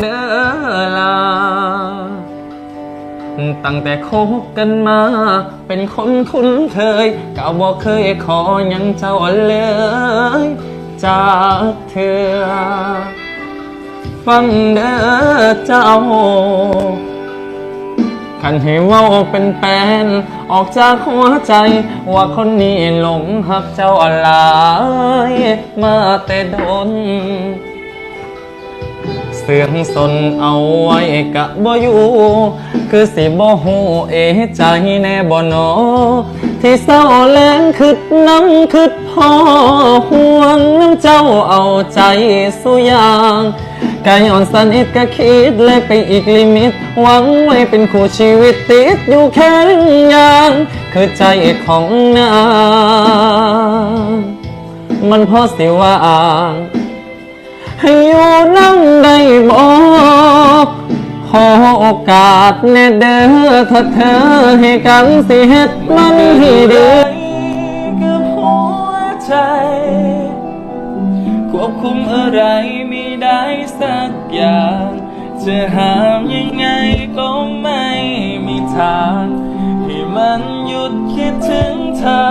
เด้อลา ตั้งแต่คบกันมา เป็นคนคุ้นเคยก็บอกเคยขอหยังเจ้าเลย จากเธอ ฟังเด้อเจ้าคันให้เว่าเป็นแฟนออกจากหัวใจ ว่าคนนี้หลงหักเจ้าอะไรมาแต่ดน เสื่อมสนเอาไว้กะบ่อยู่ คือสิบ่ฮู้เอใจแน่บ่หนอที่เศร้าแรงคิดน้ำคิดพอห่วงน้ำเจ้าเอาใจสุยางกายอ่อนสนิทก็คิดเลยไปอีกลิมิต หวังไว้เป็นคู่ชีวิตติดอยู่แค่งอย่างคือใจของนางมันพอสิว่าง ให้อยู่นั่งได้บอกขอโอกาสแน่เด้อถ้าเธอให้กันสิเฮ็ดมันให้ดีกับหัวใจ ควบคุมอะไรไม่ได้สักอย่าง จะห้ามยังไงก็ไม่มีทางให้มันหยุดคิดถึงเธอ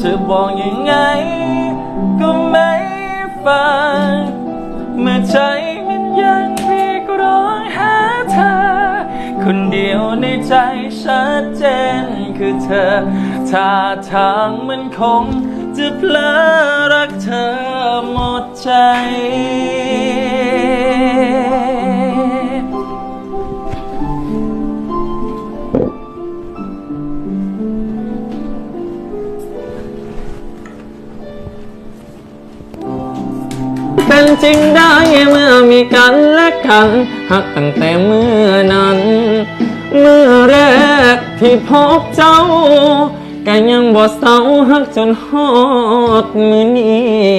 จะบอกยัง เมื่อใจมันยังเรียกร้องหาเธอ คนเดียวในใจชัดเจนคือเธอท่าทางมันคงจะเพลอรัก็นจริงได้เมื่อมีกันและกันหักตั้งแต่เมื่อนั้น เมื่อแรกที่พบเจ้าก็ยังบ่เศร้าหักจนฮอดมือนี้